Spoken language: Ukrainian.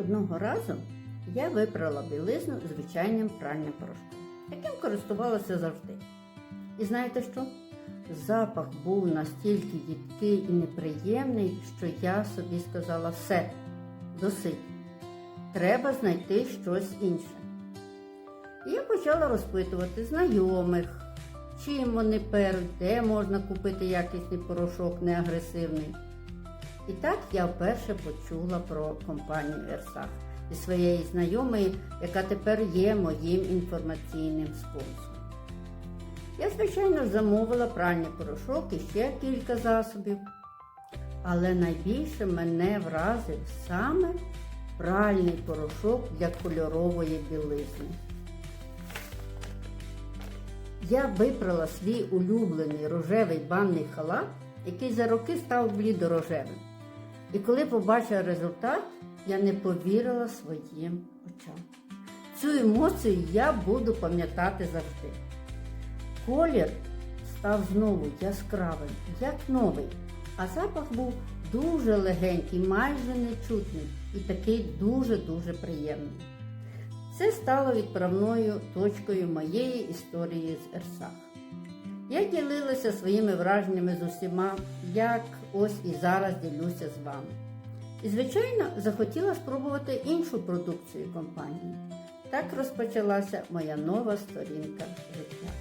Одного разу я випрала білизну звичайним пральним порошком, яким користувалася завжди. І знаєте що? Запах був настільки їдкий і неприємний, що я собі сказала все, досить. Треба знайти щось інше. І я почала розпитувати знайомих, чим вони перуть, де можна купити якісний порошок неагресивний. І так я вперше почула про компанію Ерсах від своєї знайомої, яка тепер є моїм інформаційним спонсором. Я, звичайно, замовила пральний порошок і ще кілька засобів. Але найбільше мене вразив саме пральний порошок для кольорової білизни. Я випрала свій улюблений рожевий банний халат, який за роки став блідорожевим. І коли побачила результат, я не повірила своїм очам. Цю емоцію я буду пам'ятати завжди. Колір став знову яскравим, як новий, а запах був дуже легенький, майже нечутний і такий дуже-дуже приємний. Це стало відправною точкою моєї історії з Ерсах. Я ділилася своїми враженнями з усіма, як ось і зараз ділюся з вами. І, звичайно, захотіла спробувати іншу продукцію компанії. Так розпочалася моя нова сторінка життя.